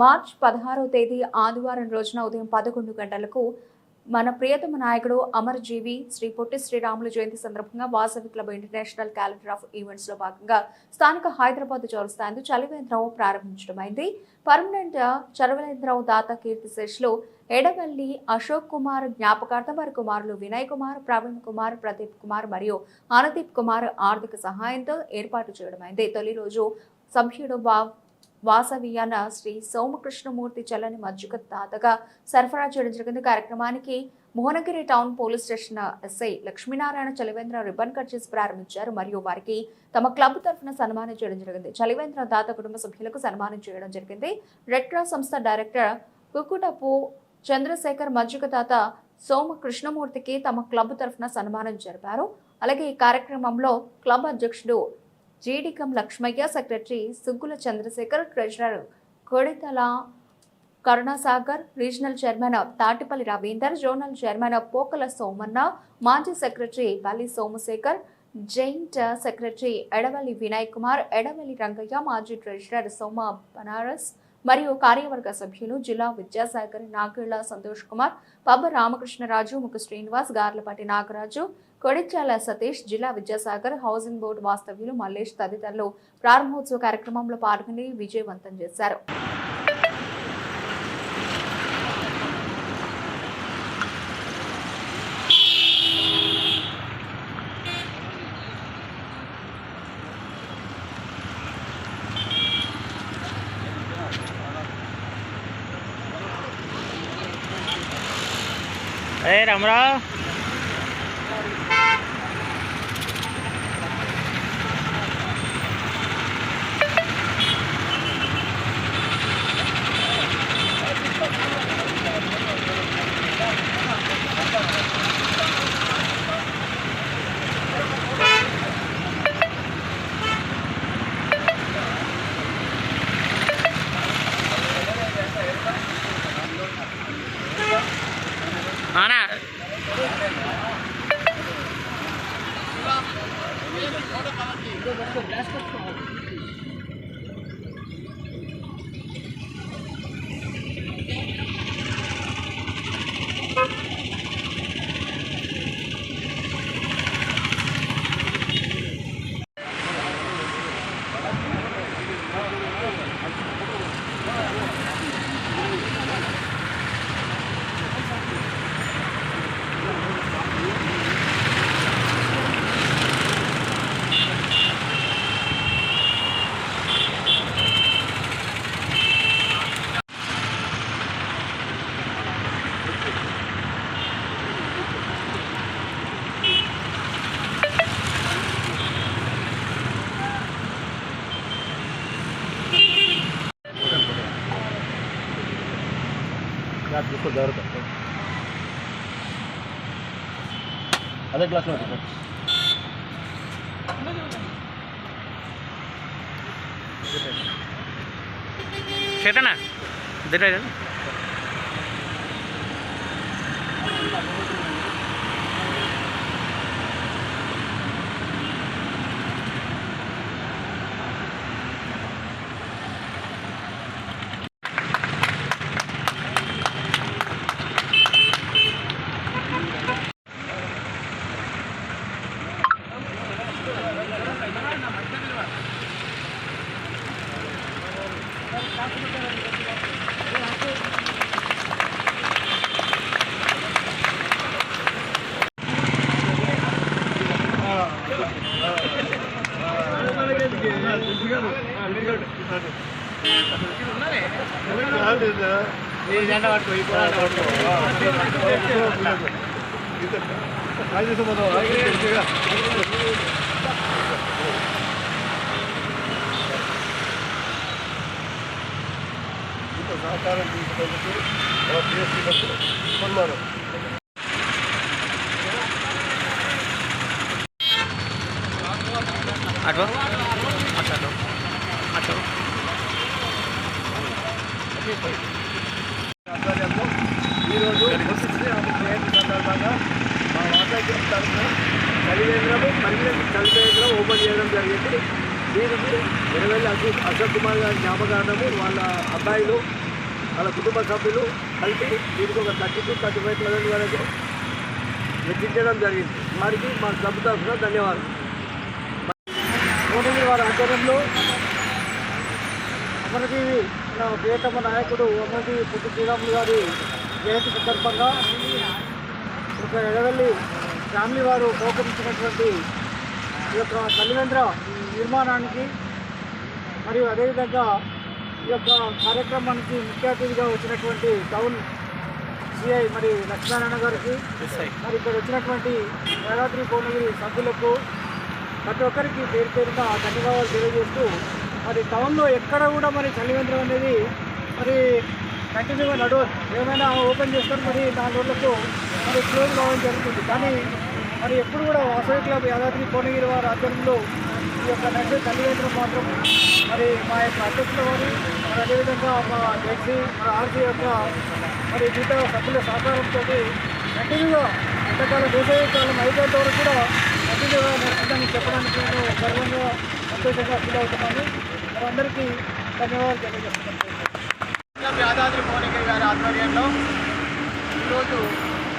March పదహారవ తేదీ ఆదివారం రోజున ఉదయం పదకొండు గంటలకు మన ప్రియతమ నాయకుడు అమరజీవి శ్రీ పొట్టి శ్రీరాములు జయంతి సందర్భంగా Vasavi club international calendar of ఈవెంట్స్లో భాగంగా స్థానిక హైదరాబాద్ చౌరస్తాందు చలివేంద్రరావు ప్రారంభించడమైంది. పర్మనెంట్ చలవేంద్రరావు దాత కీర్తి శేషులు ఎడవల్లి అశోక్ కుమార్ జ్ఞాపకార్థం వారి కుమారులు వినయ్ కుమార్ ప్రవీణ్ కుమార్ ప్రదీప్ కుమార్ మరియు ఆనదీప్ కుమార్ ఆర్థిక సహాయంతో ఏర్పాటు చేయడమైంది. తొలి రోజు సభ్యుడు వా వాసవియాన శ్రీ సోమకృష్ణమూర్తి చల్లని మజ్జిగ తాతగా సరఫరా చేయడం జరిగింది. కార్యక్రమానికి Mohanagiri town police station SI Lakshminarayana చలివేంద్ర ribbon cut చేసి ప్రారంభించారు. మరియు వారికి తమ క్లబ్ తరఫున సన్మానం చేయడం జరిగింది. చలివేంద్ర దాత కుటుంబ సభ్యులకు సన్మానం చేయడం జరిగింది. రెడ్ క్రాస్ సంస్థ డైరెక్టర్ కుకుటపు చంద్రశేఖర్ మజ్జిగ తాత సోమ కృష్ణమూర్తికి తమ క్లబ్ తరఫున సన్మానం జరిపారు. అలాగే ఈ కార్యక్రమంలో క్లబ్ అధ్యక్షుడు Jeedikam Lakshmaiah secretary Suggula Chandrashekar treasurer Koditala Karunasagar regional chairman Tatipalli Ravinder zonal chairman Pokala Somanna మాజీ secretary Bali Somashekar joint secretary Edavalli Vinay Kumar Edavalli Rangaiah మాజీ ట్రెజరర్ సోమ బనారస్ మరియు కార్యవర్గ సభ్యులు జిల్లా విద్యాసాగర్ నాగిళ్ళ సంతోష్ కుమార్ పబ్బ రామకృష్ణరాజు ముఖ శ్రీనివాస్ గార్లపాటి నాగరాజు కొడిచాల సతీష్ జిల్లా విద్యాసాగర్ హౌసింగ్ బోర్డు వాస్తవ్యులు మల్లేష్ తదితరులు ప్రారంభోత్సవ కార్యక్రమంలో పాల్గొని విజయవంతం చేశారు. ఏ రామరావు सुधार करते हैं अलग क्लास में সেটা না যেটা సహకారం తీసుకుంటూ పిఎస్సీ సన్మానం అటు అటు అటు ఆధ్వర్యంలో ఈరోజు పొద్దున్నే ఆమె జయంతి సందర్భంగా మా వాతాకి తరఫున కలివేంద్రము మరియు కలివేంద్రం ఓపెన్ చేయడం జరిగింది దీనికి ఎనవెల్లి అశోక్ అశోక్ కుమార్ గారి జ్ఞాపకార్థము వాళ్ళ అబ్బాయిలు వాళ్ళ కుటుంబ సభ్యులు కలిపి దీనికి ఒక thirty to thirty five thousand వరకు వెచ్చించడం జరిగింది వారికి మా సభ తరఫున ధన్యవాదాలు. భువనగిరి వారి ఆధ్వర్యంలో అమరజీవి మన ప్రియతమ నాయకుడు అమరజీవి పుట్టి శ్రీరాములు గారి జయంతి సందర్భంగా ఒక ఎడవల్లి ఫ్యామిలీ వారు సహకరించినటువంటి ఈ యొక్క కల్వేంద్ర నిర్మాణానికి మరియు అదేవిధంగా ఈ యొక్క కార్యక్రమానికి ముఖ్య అతిథిగా వచ్చినటువంటి టౌన్ సిఐ మరి లక్ష్మీనారాయణ గారికి మరి ఇక్కడ వచ్చినటువంటి యాదాద్రి భువనగిరి సభ్యులకు ప్రతి ఒక్కరికి పేరు పేరున ధన్యవాదాలు తెలియజేస్తూ మరి టౌన్లో ఎక్కడ కూడా మరి చలివేంద్రం అనేది మరి కంటిన్యూగా నడవదు. ఏమైనా ఓపెన్ చేస్తారు మరి నాలుగు రోజులకు మరి క్లోజ్ కావడం జరుగుతుంది. కానీ మరి ఎప్పుడు కూడా వాసవి క్లబ్ యాదాద్రి కోనగిరి వారి ఆధ్వర్యంలో ఈ యొక్క నడిచే చలివేంద్రం మాత్రం మరి మా యొక్క అధ్యక్షుల వారి మరి అదేవిధంగా మా జెడ్సీ మన ఆర్సీ యొక్క మరి మిగతా సభ్యుల సహకారంతో కంటిన్యూగా ఎంతకాల వేసవి కాలం అయిపోయేంత వరకు కూడా కంటిన్యూగా నడుస్తుందని చెప్పడానికి నేను గర్వంగా సంతోషంగా ఫీల్ అవుతున్నాను. మనందరికీ ధన్యవాదాలు తెలియజేస్తున్నాం యాదాద్రి భువనగిరి గారి ఆధ్వర్యంలో ఈరోజు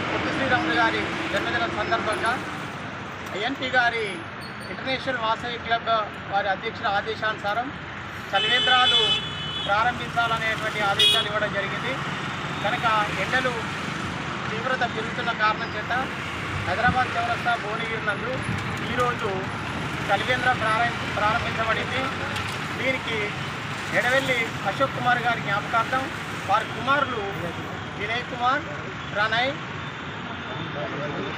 పొట్టి శ్రీరాములు గారి జన్మదిన సందర్భంగా ఐఎన్టీ గారి ఇంటర్నేషనల్ వాసవి క్లబ్ వారి అధ్యక్షుల ఆదేశానుసారం చలివేంద్రాలు ప్రారంభించాలనేటువంటి ఆదేశాలు ఇవ్వడం జరిగింది. కనుక ఎండలు తీవ్రత పెరుగుతున్న కారణం చేత హైదరాబాద్ చౌరస్తా భువనగిరి నందు ఈరోజు చలివేంద్రం ప్రారంభ ప్రారంభించబడింది. దీనికి ఎడవెల్లి అశోక్ కుమార్ గారి జ్ఞాపకార్థం వారి కుమారులు వినయ్ కుమార్ ప్రణయ్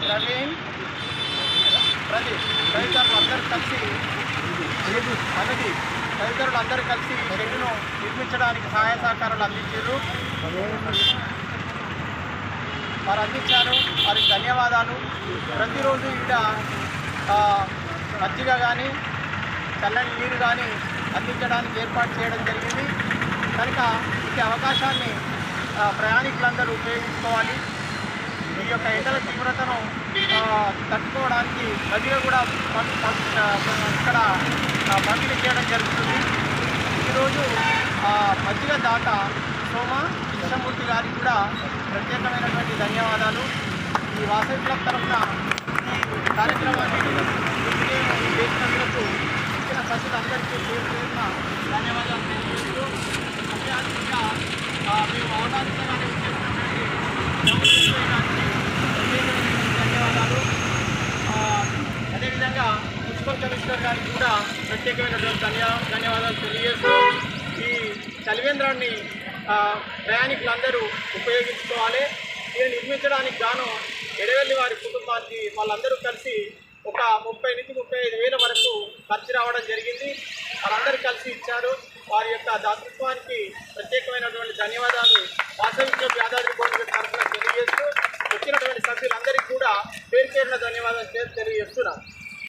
ప్రవీణ్ ప్రదీప్ తదితరులు అందరూ కలిసి అనేది తదితరులు అందరూ కలిసి షెడ్డును నిర్మించడానికి సహాయ సహకారాలు అందించారు. వారు అందించారు. వారికి ధన్యవాదాలు. ప్రతిరోజు ఇక్కడ మజ్జిగ కానీ చల్లని నీరు కానీ అందించడానికి ఏర్పాటు చేయడం జరిగింది. కనుక ఈ అవకాశాన్ని ప్రయాణికులందరూ ఉపయోగించుకోవాలి. ఈ యొక్క ఎండల తీవ్రతను తట్టుకోవడానికి మజ్జిగ కూడా ఇక్కడ పంపిణీ చేయడం జరుగుతుంది. ఈరోజు మధ్య దాట సోమ కృష్ణమూర్తి గారికి కూడా ప్రత్యేకమైనటువంటి ధన్యవాదాలు. ఈ వాసవి క్లబ్ తరఫున ఈ కార్యక్రమాన్ని చేసినందుకు ఇచ్చిన అందరికీ పేరు పేరున ధన్యవాదాలు. తెలియజేస్తూ అత్యాధికంగా ఆ, మేము అవకాశంగానే ధన్యవాదాలు అదేవిధంగా మున్సిపల్ కమిషనర్ గారికి కూడా ప్రత్యేకమైనటువంటి ధన్య ధన్యవాదాలు తెలియజేస్తూ ఈ చలివేంద్రాన్ని ప్రయాణికులందరూ ఉపయోగించుకోవాలి దీన్ని నిర్మించడానికి గాను ఎడవెల్లి వారి కుటుంబానికి వాళ్ళందరూ కలిసి ఒక ముప్పై నుంచి ముప్పై ఐదు వేల వరకు ఖర్చు రావడం జరిగింది. వాళ్ళందరూ కలిసి ఇచ్చారు. వారి యొక్క దాతృత్వానికి ప్రత్యేకమైనటువంటి ధన్యవాదాలు. వాసవి యాదాద్రి భువనగిరి తరఫున తెలియజేస్తూ వచ్చినటువంటి సభ్యులందరికీ కూడా పేరు పేరున ధన్యవాదాలు తెలియజేస్తున్నాను.